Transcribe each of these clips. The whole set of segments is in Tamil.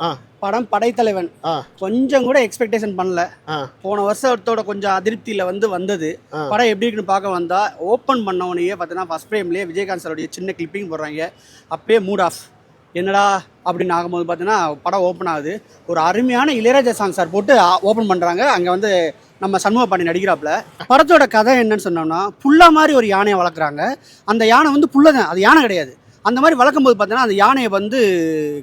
ஆ. படம் படைத்தலைவன். கொஞ்சம் கூட எக்ஸ்பெக்டேஷன் பண்ணல. போன வருஷத்தோட கொஞ்சம் அதிருப்தியில் வந்து வந்தது. படம் எப்படி இருக்குன்னு பார்க்க வந்தா ஓப்பன் பண்ணவனையே பார்த்தீங்கன்னா ஃபஸ்ட் ஃப்ரேம்லேயே விஜயகாந்த் சாருடைய சின்ன கிளிப்பிங் போடுறாங்க. அப்பயே மூட் ஆஃப் என்னடா அப்படின்னு ஆகும்போது பார்த்தீங்கன்னா படம் ஓப்பன் ஆகுது. ஒரு அருமையான இளையராஜா சாங் சார் போட்டு ஓப்பன் பண்ணுறாங்க அங்கே வந்து நம்ம சண்முக பாண்டி நடிக்கிறாப்புல. படத்தோட கதை என்னன்னு சொன்னோம்னா புல்லா மாதிரி ஒரு யானையை வளர்க்குறாங்க. அந்த யானை வந்து புல்ல தான் அது யானை கிடையாது. அந்த மாதிரி வளர்க்கும் போது பார்த்தீங்கன்னா அந்த யானையை வந்து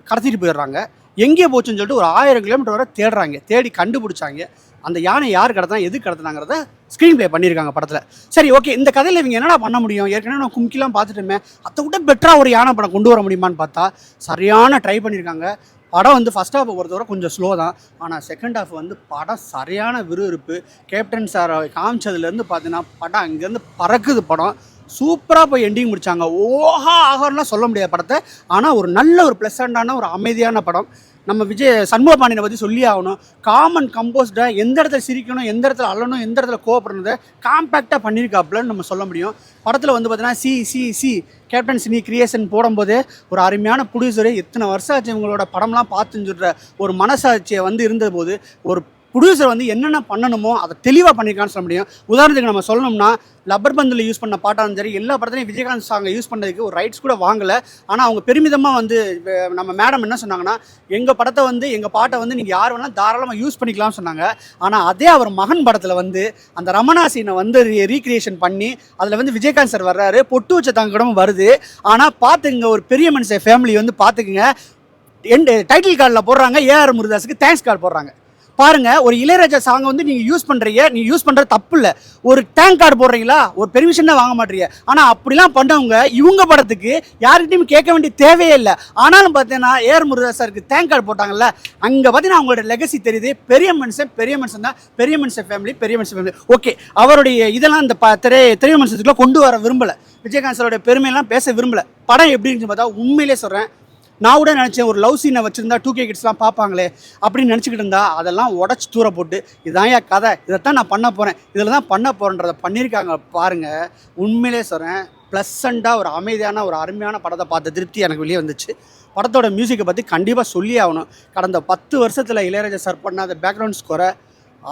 கடத்திட்டு போயிடுறாங்க. எங்கே போச்சுன்னு சொல்லிட்டு ஒரு ஆயிரம் கிலோமீட்டர் வரை தேடுறாங்க. தேடி கண்டுபிடிச்சாங்க. அந்த யானை யார் கடத்தினா எது கடத்தினாங்கிறத ஸ்க்ரீன் ப்ளே பண்ணியிருக்காங்க படத்தில். சரி ஓகே இந்த கதையில் இவங்க என்னடா பண்ண முடியும்? ஏற்கனவே நான் கும்கிலாம் பார்த்துட்டுமே. அதை விட பெட்டராக ஒரு யானை படம் கொண்டு வர முடியுமான்னு பார்த்தா சரியான ட்ரை பண்ணியிருக்காங்க. படம் வந்து ஃபஸ்ட் ஹாஃபை பொறுத்தவரை கொஞ்சம் ஸ்லோ தான். ஆனால் செகண்ட் ஹாஃப் வந்து படம் சரியான விறுவிறுப்பு. கேப்டன் சாரை காமிச்சதுலேருந்து பார்த்தீங்கன்னா படம் அங்கேருந்து பறக்குது படம். சூப்பராக போய் எண்டிங் முடிச்சாங்க. ஓஹா ஆகார்லாம் சொல்ல முடியாத படத்தை. ஆனால் ஒரு நல்ல ஒரு ப்ளசண்டான ஒரு அமைதியான படம். நம்ம விஜய் சண்முக பாண்டியனை பற்றி சொல்லி ஆகணும். காமன் கம்போஸ்டாக எந்த இடத்துல சிரிக்கணும் எந்த இடத்துல அழணும் எந்த இடத்துல கோவப்படுறதை காம்பேக்டாக பண்ணியிருக்காப்புலன்னு நம்ம சொல்ல முடியும். படத்தில் வந்து பார்த்தீங்கன்னா C C C captain cine creation போடும்போது ஒரு அருமையான ப்ரொடியூசரு எத்தனை வருஷம் ஆச்சு இவங்களோட படம்லாம் பார்த்துன்னு சொல்கிற ஒரு மனசாட்சியை வந்து இருந்தபோது ஒரு ப்ரொடியூசர் வந்து என்னென்ன பண்ணணுமோ அதை தெளிவாக பண்ணியிருக்கான்னு சொல்ல முடியும். உதாரணத்துக்கு நம்ம சொல்லணும்னா லப்பர் பந்தில் யூஸ் பண்ண பாட்டாலும் சரி எல்லா படத்துலையும் விஜயகாந்த் சாங்கை யூஸ் பண்ணதுக்கு ஒரு ரைட்ஸ் கூட வாங்கலை. ஆனால் அவங்க பெருமிதமாக வந்து நம்ம மேடம் என்ன சொன்னாங்கன்னா எங்கள் படத்தை வந்து எங்கள் பாட்டை வந்து நீங்கள் யார் வேணாலும் தாராளமாக யூஸ் பண்ணிக்கலாம்னு சொன்னாங்க. ஆனால் அதே அவர் மகன் படத்தில் வந்து அந்த ரமணா சீனை வந்து ரீக்ரியேஷன் பண்ணி அதில் வந்து விஜயகாந்த் சார் வர்றாரு. பொட்டு வச்ச தங்கடமும் வருது. ஆனால் பார்த்துங்க ஒரு பெரிய மனுஷன் ஃபேமிலி வந்து பார்த்துக்குங்க. எண்டு டைட்டில் கார்டில் போடுறாங்க. ஏஆர் முருதாஸுக்கு தேங்க்ஸ் கார்டு போடுறாங்க. பாருங்க ஒரு இளையராஜா சாங் வந்து நீங்க யூஸ் பண்றீங்க. நீங்க யூஸ் பண்றது தப்பு இல்ல ஒரு டேங்க் கார்டு போடுறீங்களா? ஒரு பெர்மிஷன் தான் வாங்க மாட்டீங்க. ஆனா அப்படிலாம் பண்ணவங்க இவங்க படத்துக்கு யாருக்கிட்டையும் கேட்க வேண்டிய தேவையே இல்லை. ஆனாலும் பார்த்தீங்கன்னா ஏர் முருகதாஸ் சாருக்கு தேங்க் கார்டு போட்டாங்கல்ல அங்க பார்த்தீங்கன்னா அவங்களோட லெகசி தெரியுது. பெரிய மனுஷன் பெரிய மனுஷன் தான். பெரிய மனுஷன் ஃபேமிலி பெரிய மனுஷன் ஃபேமிலி ஓகே அவருடைய இதெல்லாம் இந்த திரைய திரை திரை மனுஷத்துக்குள்ள கொண்டு வர விரும்பல. விஜயகாந்த் சாரோட பெருமையெல்லாம் பேச விரும்பல. படம் எப்படி இருந்துச்சு பார்த்தா உண்மையிலே சொல்றேன். நான் கூட நினச்சேன் ஒரு லவ் சீனை வச்சுருந்தா டூ கே கிட்ஸ்லாம் பார்ப்பாங்களே அப்படின்னு நினச்சிக்கிட்டு இருந்தா அதெல்லாம் உடச்சி தூர போட்டு இதான் என் கதை இதைத்தான் நான் பண்ண போகிறேன் இதில் தான் பண்ண போகிறேன்றதை பண்ணியிருக்காங்க பாருங்கள் உண்மையிலே சொல்கிறேன் ப்ளசண்ட்டாக ஒரு அமைதியான ஒரு அருமையான படத்தை பார்த்த திருப்தி எனக்கு வெளியே வந்துச்சு. படத்தோட மியூசிக்கை பற்றி கண்டிப்பாக சொல்லி ஆகணும். கடந்த பத்து வருஷத்தில் இளையராஜா சார் பண்ணாத பேக்ரவுண்ட் ஸ்கோரை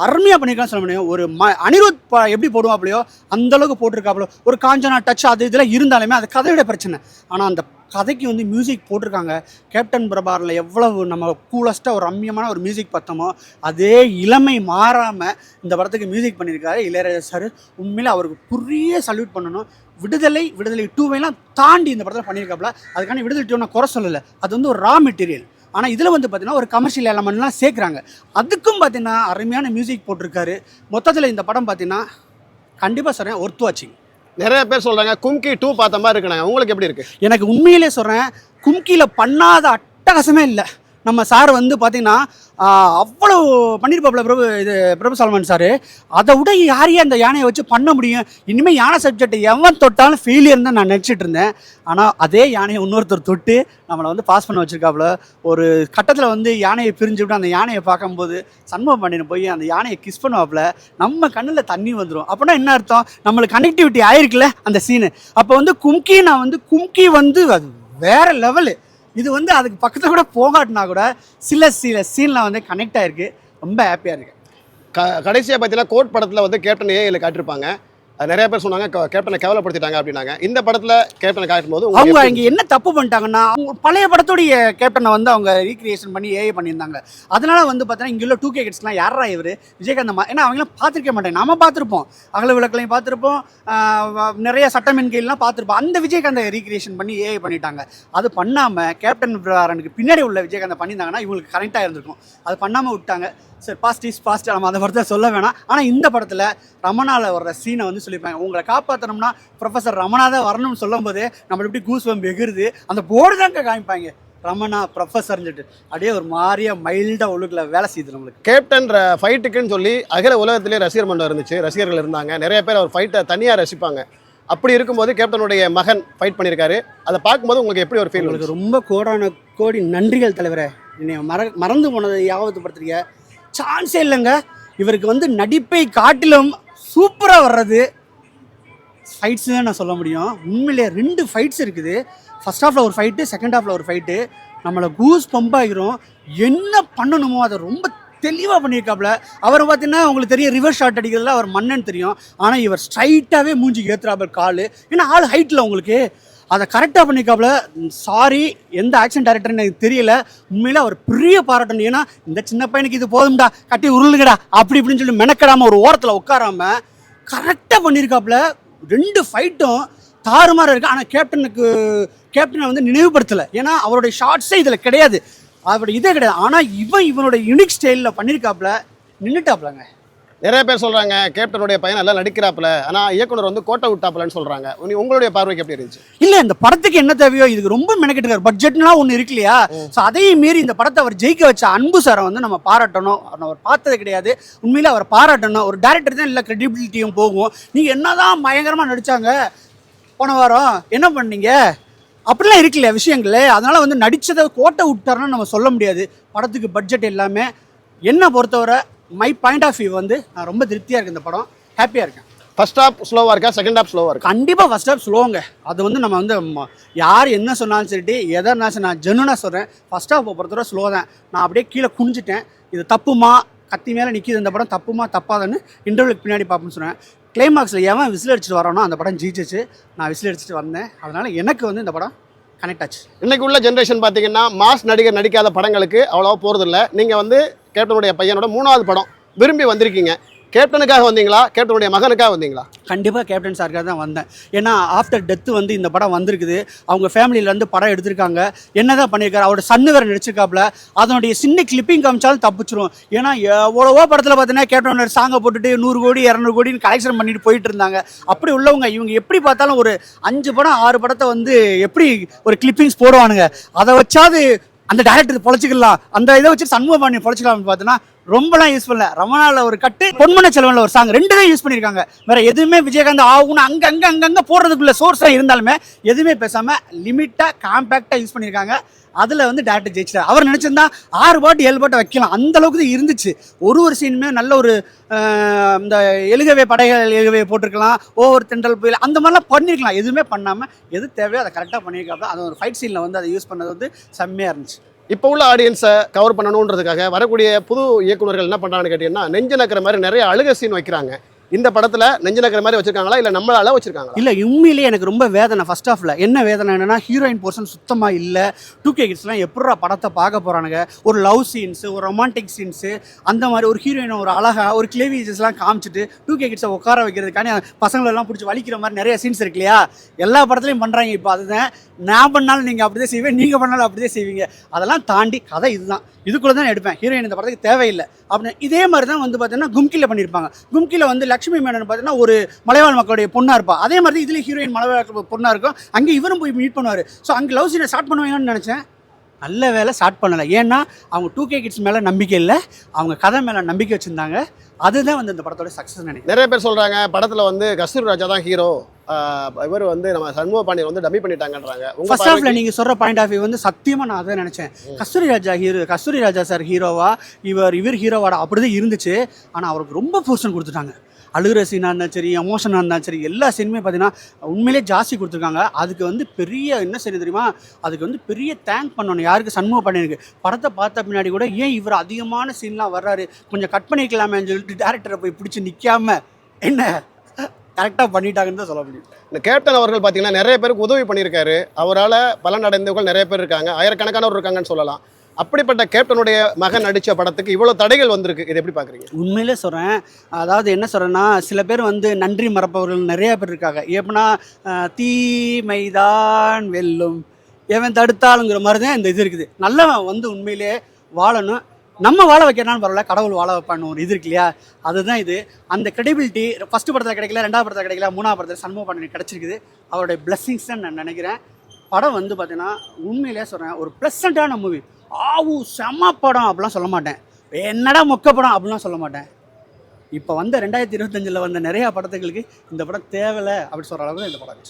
அருமையாக பண்ணியிருக்கான்னு சொல்ல முடியும். ஒரு ம அனிருத் ப எப்படி போடுவோம் அந்த அளவுக்கு போட்டிருக்காப்புல ஒரு காஞ்சனா டச் அது இதெல்லாம் இருந்தாலுமே அது கதையோட பிரச்சனை. ஆனால் அந்த கதைக்கு வந்து மியூசிக் போட்டிருக்காங்க. கேப்டன் பிரபாரில் எவ்வளவு நம்ம கூலஸ்ட்டாக ஒரு ரம்யமான ஒரு மியூசிக் பார்த்தோமோ அதே இளமை மாறாமல் இந்த படத்துக்கு மியூசிக் பண்ணியிருக்காரு இளையராஜா சார். உண்மையில் அவருக்கு புரிய சல்யூட் பண்ணணும். விடுதலை விடுதலை டூவைலாம் தாண்டி இந்த படத்தில் பண்ணியிருக்காப்புல. அதுக்கான விடுதலை டூ நான் குறை சொல்லலை. அது வந்து ஒரு ரா மெட்டீரியல் ஆனால் இதில் வந்து பார்த்தீங்கன்னா ஒரு கமர்ஷியல் எலமெண்ட்லாம் சேர்க்குறாங்க. அதுக்கும் பார்த்தீங்கன்னா அருமையான மியூசிக் போட்டிருக்காரு. மொத்தத்தில் இந்த படம் பார்த்தீங்கன்னா கண்டிப்பாக சொல்கிறேன் ஒர்த் வாட்சிங் நிறைய பேர் சொல்றாங்க கும்கி டூ பார்த்த மாதிரி இருக்குனாங்க. உங்களுக்கு எப்படி இருக்கு? எனக்கு உண்மையிலே சொல்கிறேன் கும்கியில் பண்ணாத அட்டகாசமே இல்லை. நம்ம சார் வந்து பார்த்தீங்கன்னா அவ்வளோ பண்ணியிருப்பாப்புல பிரபு இது பிரபு சால்மன் சார். அதை விட யாரையே அந்த யானையை வச்சு பண்ண முடியும்? இனிமேல் யானை சப்ஜெக்ட் எவன் தொட்டாலும் ஃபெயிலியர் தான் நான் நினச்சிட்டு இருந்தேன். ஆனால் அதே யானையை இன்னொருத்தர் தொட்டு நம்மளை வந்து பாஸ் பண்ண வச்சுருக்காப்புல ஒரு கட்டத்தில் வந்து யானையை பிரிஞ்சு விட்டு அந்த யானையை பார்க்கும்போது சண்முகம் பண்ணின போய் அந்த யானையை கிஸ் பண்ணுவாப்புல நம்ம கண்ணில் தண்ணி வந்துடும் அப்படின்னா என்ன அர்த்தம்? நம்மளுக்கு கனெக்டிவிட்டி ஆயிருக்குல்ல அந்த சீனு அப்போ வந்து கும்கி நான் வந்து கும்கி வந்து அது வேற லெவலு இது வந்து அதுக்கு பக்கத்தில் கூட போகாட்டினா கூட சில சில சீனில் வந்து கனெக்ட் ஆகிருக்கு ரொம்ப ஹாப்பியாக இருக்கு. க கடைசியாக பார்த்தீங்கன்னா கோட் படத்தில் வந்து கேப்டன் ஏஐல காட்டியிருப்பாங்க. நிறைய பேர் சொன்னாங்க கேப்டனை கேவலப்படுத்திட்டாங்க அப்படின்னாங்க. இந்த படத்தில் கேப்டனை காட்டும்போது உங்களுக்கு அவங்க இங்கே என்ன தப்பு பண்ணிட்டாங்கன்னா அவங்க பழைய படத்துடைய கேப்டனை வந்து அவங்க ரீக்ரியேஷன் பண்ணி ஏஐ பண்ணியிருந்தாங்க. அதனால வந்து பார்த்தீங்கன்னா இங்கே உள்ள டூ கே கிட்ஸ்லாம் யாரா இவர்? விஜயகாந்த் ஏன்னா அவங்களாம் பார்த்துருக்க மாட்டேன் நம்ம பார்த்துருப்போம். அகல விளக்கலையும் பார்த்துருப்போம். நிறைய சட்டமென்கைலாம் பார்த்துருப்போம். அந்த விஜயகாந்தை ரீக்ரியேஷன் பண்ணி ஏஐ பண்ணிட்டாங்க. அது பண்ணாமல் கேப்டன் விவகாரனுக்கு பின்னாடி உள்ள விஜயகாந்தை பண்ணியிருந்தாங்கன்னா இவங்களுக்கு கரெக்டாக இருந்திருக்கும். அது பண்ணாமல் விட்டாங்க. சரி பாஸ்ட் இஸ் பாஸ்ட் நம்ம அந்த படத்தை சொல்ல வேணாம். ஆனால் இந்த படத்தில் ரமணாவில் வர்ற சீனை வந்து சொல்லியிருப்பாங்க. உங்களை காப்பாற்றணும்னா ப்ரொஃபஸர் ரமணா தான் வரணும்னு சொல்லும்போது நம்ம எப்படி கூஸ் வம்பு எகிருது அந்த போர்டு தாங்க காமிப்பாங்க. ரமணா ப்ரொஃபஸர்னு சொல்லிட்டு. அப்படியே ஒரு மாதிரியா மைல்டாக ஒழுக்கில் வேலை செய்யுது நம்மளுக்கு. கேப்டன் ஃபைட்டுக்குன்னு சொல்லி அகில உலகத்திலே ரசிகர் மன்றம் இருந்துச்சு. ரசிகர்கள் இருந்தாங்க. நிறைய பேர் அவர் ஃபைட்டை தனியாக ரசிப்பாங்க. அப்படி இருக்கும்போது கேப்டனுடைய மகன் ஃபைட் பண்ணியிருக்காரு. அதை பார்க்கும்போது உங்களுக்கு எப்படி ஒரு ஃபீல் உங்களுக்கு ரொம்ப கோடான கோடி நன்றிகள் தலைவரே. என்னை மற மறந்து போனதை யாபத்து படுத்துறீங்க சான்ஸே இல்லைங்க. இவருக்கு வந்து நடிப்பை காட்டிலும் சூப்பராக வர்றது ஃபைட்ஸ் தான் நான் சொல்ல முடியும். உண்மையிலே ரெண்டு ஃபைட்ஸ் இருக்குது. ஃபர்ஸ்ட் ஹாஃபில் ஒரு ஃபைட்டு செகண்ட் ஹாஃபில் ஒரு ஃபைட்டு நம்மளை கூஸ் பம்பாகிரும் என்ன பண்ணணுமோ அதை ரொம்ப தெளிவாக பண்ணியிருக்காப்புல அவர் பார்த்தீங்கன்னா உங்களுக்கு தெரியும் ரிவர்ஸ் ஷாட் அடிக்கிறதுல அவர் மன்னன் தெரியும். ஆனால் இவர் ஸ்ட்ரைட்டாகவே மூஞ்சி ஏற்றுறாப்பர் கால். ஏன்னா ஆள் ஹைட்டில் உங்களுக்கு. அதை கரெக்டாக பண்ணிக்காப்புல சாரி எந்த ஆக்ஷன் டேரக்டர்னு எனக்கு தெரியல. உண்மையில் அவர் பெரிய பாராட்டணும். ஏன்னா இந்த சின்ன பையனுக்கு இது போதும்டா கட்டி உருளுங்கடா அப்படி இப்படின்னு சொல்லி மெனக்கடாமல் ஒரு ஓரத்தில் உட்காராம கரெக்டாக பண்ணியிருக்காப்புல ரெண்டு ஃபைட்டும் தாறுமாறாக இருக்குது ஆனால் கேப்டனுக்கு கேப்டனை வந்து நினைவுபடுத்தலை. ஏன்னா அவருடைய ஷார்ட்ஸே இதில் கிடையாது. அவருடைய இதே கிடையாது. ஆனால் இவன் இவனோட யூனிக் ஸ்டைலில் பண்ணியிருக்காப்புல நின்றுட்டாப்புலங்க நிறைய பேர் சொல்றாங்க கேப்டனுடைய பையன் நல்லா நடிக்கிறாப்புல ஆனா இயக்குனர் வந்து கோட்டை விட்டாப்புலன்னு சொல்றாங்க. உங்க- உங்களுடைய பார்வைக்கு எப்படி இருந்துச்சு? இல்ல இந்த படத்துக்கு என்ன தேவையோ இதுக்கு ரொம்ப மெனக்கெட்டுக்காரு பட்ஜெட்லாம் ஒன்று இருக்கு இல்லையா ஸோ அதையும் மீறி இந்த படத்தை அவர் ஜெயிக்க வச்ச அன்பு சாரை வந்து நம்ம பாராட்டணும். அவர் அவர் பார்த்தது கிடையாது. உண்மையில அவர் பாராட்டணும். ஒரு டேரக்டர் தான் இல்லை கிரெடிபிலிட்டியும் போகும். நீங்க என்னதான் பயங்கரமா நடிச்சாங்க போன வாரம் என்ன பண்ணீங்க? அப்படிலாம் இருக்கு இல்லையா விஷயங்கள்? அதனால வந்து நடிச்சதை கோட்டை விட்டாருன்னு நம்ம சொல்ல முடியாது. படத்துக்கு பட்ஜெட் எல்லாமே. என்ன பொறுத்தவரை மை பாயிண்ட் ஆஃப் வியூ வந்து நான் ரொம்ப திருப்தியாக இருக்கு இந்த படம். ஹாப்பியாக இருக்கேன். ஃபர்ஸ்ட் ஹாப் ஸ்லோவா இருக்கா? செகண்ட் ஹாப் ஸ்லோவா இருக்கா? கண்டிப்பாக ஃபஸ்ட் ஹாப் ஸ்லோங்க அது வந்து நம்ம வந்து யார் என்ன சொன்னாலும் சரிட்டு எதை நான் நான் ஜெனுனாக சொல்கிறேன் ஃபஸ்ட் ஹாப் பொறுத்தவரை ஸ்லோ தான். நான் அப்படியே கீழே குனிஞ்சிட்டேன். இது தப்புமா? கத்தி மேலே நிற்கிது இந்த படம். தப்புமா? தப்பாதுன்னு இன்டர்வியூக்கு பின்னாடி பார்ப்போம்னு சொன்னேன் கிளைமாக்ஸில் எவன் விசில் அடிச்சுட்டு வரானோ அந்த படம் ஜெயிச்சிச்சு நான் விசில் அடிச்சுட்டு வந்தேன். அதனால் எனக்கு வந்து இந்த படம் கனெக்ட் ஆச்சு. இன்னைக்கு உள்ள ஜென்ரேஷன் பார்த்தீங்கன்னா மாஸ் நடிகர் நடிக்காத படங்களுக்கு அவ்வளோவா போகிறது இல்லை நீங்கள் வந்து கேப்டனுடைய பையனோட மூணாவது படம் விரும்பி வந்திருக்கீங்க. கேப்டனுக்காக வந்தீங்களா? கேப்டனுடைய மகனுக்காக வந்தீங்களா? கண்டிப்பாக கேப்டன் சாருக்காக தான் வந்தேன். ஏன்னா ஆஃப்டர் டெத்து வந்து இந்த படம் வந்திருக்குது. அவங்க ஃபேமிலியிலேருந்து படம் எடுத்திருக்காங்க. என்ன தான் பண்ணியிருக்காரு? அவரோட சன்னு வேறு நடிச்சிருக்காப்புல. அதனுடைய சின்ன கிளிப்பிங் காமிச்சாலும் தப்பிச்சிரும். ஏன்னா எவ்வளவோ படத்தில் பார்த்தீங்கன்னா கேப்டன் சாங்கை போட்டுட்டு நூறு கோடி இரநூறு கோடின்னு கலெக்ஷன் பண்ணிட்டு போயிட்டு இருந்தாங்க. அப்படி உள்ளவங்க இவங்க எப்படி பார்த்தாலும் ஒரு அஞ்சு படம் ஆறு படத்தை வந்து எப்படி ஒரு கிளிப்பிங்ஸ் போடுவானுங்க? அதை வச்சாது அந்த டேரக்டர் பொழைச்சிக்கலாம். அந்த இதை வச்சு சண்முக பண்ணி பொழைச்சிக்கலாம்னு பார்த்தோன்னா ரொம்பலாம் யூஸ் பண்ணல. ரமணால ஒரு கட்டு பொன்மன செலவன்ல ஒரு சாங் ரெண்டு தான் யூஸ் பண்ணியிருக்காங்க வேற எதுவுமே விஜயகாந்த் ஆகும்னு அங்க அங்க அங்கங்க போடுறதுக்குள்ள சோர்ஸா இருந்தாலுமே எதுவுமே பேசாம லிமிட்டா காம்பேக்டா யூஸ் பண்ணியிருக்காங்க அதில் வந்து டேரக்டர் ஜெயிச்சிட்டார். அவர் நினச்சிருந்தா ஆறு பாட்டு ஏழு பாட்டு வைக்கலாம். அந்த அளவுக்கு தான் இருந்துச்சு. ஒரு ஒரு சீனுமே நல்ல ஒரு இந்த எழுகவே படைகள் எழுகவே போட்டிருக்கலாம். ஒவ்வொரு தென்றல் புயல் அந்த மாதிரிலாம் பண்ணியிருக்கலாம் எதுவுமே பண்ணாமல் எது தேவையோ அதை கரெக்டாக பண்ணியிருக்காங்க அது ஒரு ஃபைட் சீனில் வந்து அதை யூஸ் பண்ணது வந்து செம்மையாக இருந்துச்சு. இப்போ உள்ள ஆடியன்ஸை கவர் பண்ணணுன்றதுக்காக வரக்கூடிய புது இயக்குநர்கள் என்ன பண்ணுறாங்கன்னு கேட்டிங்கன்னா நெஞ்சு நக்கிற மாதிரி நிறைய அழுக சீன் வைக்கிறாங்க. இந்த படத்தில் நெஞ்சில் இருக்கிற மாதிரி வச்சிருக்காங்களா? இல்லை நம்மளால வச்சிருக்காங்க இல்ல உண்மையிலேயே எனக்கு ரொம்ப வேதனை ஃபர்ஸ்ட் ஆஃப்ல என்ன வேதனை என்னன்னா ஹீரோயின் போர்ஷன் சுத்தமா இல்ல. டூ கே கிட்ஸ்லாம் எப்படா படத்தை பார்க்க போறானுங்க? ஒரு லவ் சீன்ஸ் ஒரு ரொமான்டிக் சீன்ஸ் அந்த மாதிரி ஒரு ஹீரோயின் ஒரு அழகா ஒரு கிளேவிஜஸ்லாம் காமிச்சிட்டு டூ கே கிட்ஸை உட்கார வைக்கிறதுக்கான பசங்களெல்லாம் பிடிச்சி வலிக்கிற மாதிரி நிறைய சீன்ஸ் இருக்கு இல்லையா? எல்லா படத்துலையும் பண்றாங்க இப்போ அதுதான். நான் பண்ணாலும் நீங்க அப்படிதான் செய்வீங்க நீங்க பண்ணாலும் அப்படிதான் செய்வீங்க. அதெல்லாம் தாண்டி கதை இதுதான். இதுக்குள்ளே தான் எடுப்பேன். ஹீரோயின் இந்த படத்துக்கு தேவையில்லை. அப்படின்னு இதே மாதிரி தான் வந்து பார்த்தீங்கன்னா கும்கில பண்ணியிருப்பாங்க கும்கில வந்து லட்சுமி மேனன் பார்த்தீங்கன்னா ஒரு மலைவாழ் மக்களுடைய பொண்ணாக இருப்பா. அதே மாதிரி இதுல ஹீரோயின் மலைவாழ் பொண்ணாக இருக்கும். அங்கே இவரும் போய் மீட் பண்ணுவார். ஸோ அங்கே லவ் சீனை ஸ்டார்ட் பண்ணுவாங்கன்னு நினச்சேன். நல்ல வேலை ஸ்டார்ட் பண்ணலை. ஏன்னா அவங்க டூ கே கிட்ஸ் மேலே நம்பிக்கை இல்லை. அவங்க கதை மேலே நம்பிக்கை வச்சுருந்தாங்க. அதுதான் வந்து இந்த படத்தோட சக்ஸஸ் நினைக்கிறேன். நிறைய பேர் சொல்கிறாங்க படத்தில் வந்து கஸ்தூர் ராஜா தான் ஹீரோ இவர் வந்து நம்ம சண்முக பாண்டியன் வந்து டம்மி பண்ணிட்டாங்கன்றாங்க. ஃபர்ஸ்ட் பார்வைக்கு- நீங்க சொல்ற பாயிண்ட் ஆஃப் வியூ வந்து சத்தியமா நான் அதான் நினைச்சேன். கஸ்தூரி ராஜா ஹீரோ கஸ்தூரி ராஜா சார் ஹீரோவா இவர் இவர் ஹீரோவாடா அப்படிதான் இருந்துச்சு. ஆனா அவருக்கு ரொம்ப போர்ஷன் கொடுத்துட்டாங்க. அழுகிற சீனாக இருந்தாலும் சரி எமோஷனாக இருந்தாலும் சரி எல்லா சீனுமே பார்த்தீங்கன்னா உண்மையிலே ஜாஸ்தி கொடுத்துருக்காங்க. அதுக்கு வந்து பெரிய என்ன செய்யணும் தெரியுமா? அதுக்கு வந்து பெரிய தேங்க் பண்ணணும். யாருக்கு? சண்முக பண்ணிருக்கு படத்தை பார்த்த பின்னாடி கூட ஏன் இவர் அதிகமான சீன்லாம் வர்றாரு? கொஞ்சம் கட் பண்ணிக்கலாமேன்னு சொல்லிட்டு டேரக்டரை போய் பிடிச்சி நிற்காம என்ன? கரெக்டாக பண்ணிட்டாங்கன்னு தான் சொல்ல முடியும். இந்த கேப்டன் அவர்கள் பார்த்தீங்கன்னா நிறைய பேருக்கு உதவி பண்ணியிருக்காரு. அவரால் பலன் அடைந்தவர்கள் நிறைய பேர் இருக்காங்க. ஆயிரக்கணக்கானவர் இருக்காங்கன்னு சொல்லலாம். அப்படிப்பட்ட கேப்டனுடைய மகன் நடித்த படத்துக்கு இவ்வளோ தடைகள் வந்திருக்கு. இது எப்படி பார்க்குறீங்க? உண்மையிலே சொல்கிறேன் அதாவது என்ன சொல்கிறேன்னா சில பேர் வந்து நன்றி மறப்பவர்கள் நிறைய பேர் இருக்காங்க. எப்படின்னா தீமைதான் வெல்லும். எவன் தடுத்தாலுங்கிற மாதிரி தான் இந்த இது இருக்குது. நல்லவன் வந்து உண்மையிலே வாழணும். நம்ம வாழ வைக்கிறான்னு பரவாயில்ல கடவுள் வாழ வைப்பான்னு ஒரு இது இருக்கு இல்லையா? அதுதான் இது. அந்த கிரெடிபிலிட்டி ஃபஸ்ட்டு படத்தில் கிடைக்கல ரெண்டாவது படத்தில் கிடைக்கல மூணாவது படத்தில் சண்முக பாண்டியன் கிடச்சிருக்குது. அவருடைய பிளெஸ்ஸிங்ஸ் தான் நான் நினைக்கிறேன். படம் வந்து பார்த்தீங்கன்னா உண்மையிலே சொல்கிறேன் ஒரு ப்ளசண்ட்டான மூவி ஆவு செம படம் அப்படிலாம் சொல்ல மாட்டேன். என்னடா மொக்க படம் அப்படிலாம் சொல்ல மாட்டேன். இப்போ வந்த ரெண்டாயிரத்தி இருபத்தஞ்சில் வந்த நிறையா படத்துகளுக்கு இந்த படம் தேவையில்லை அப்படி சொல்கிற அளவுக்கு இந்த படம்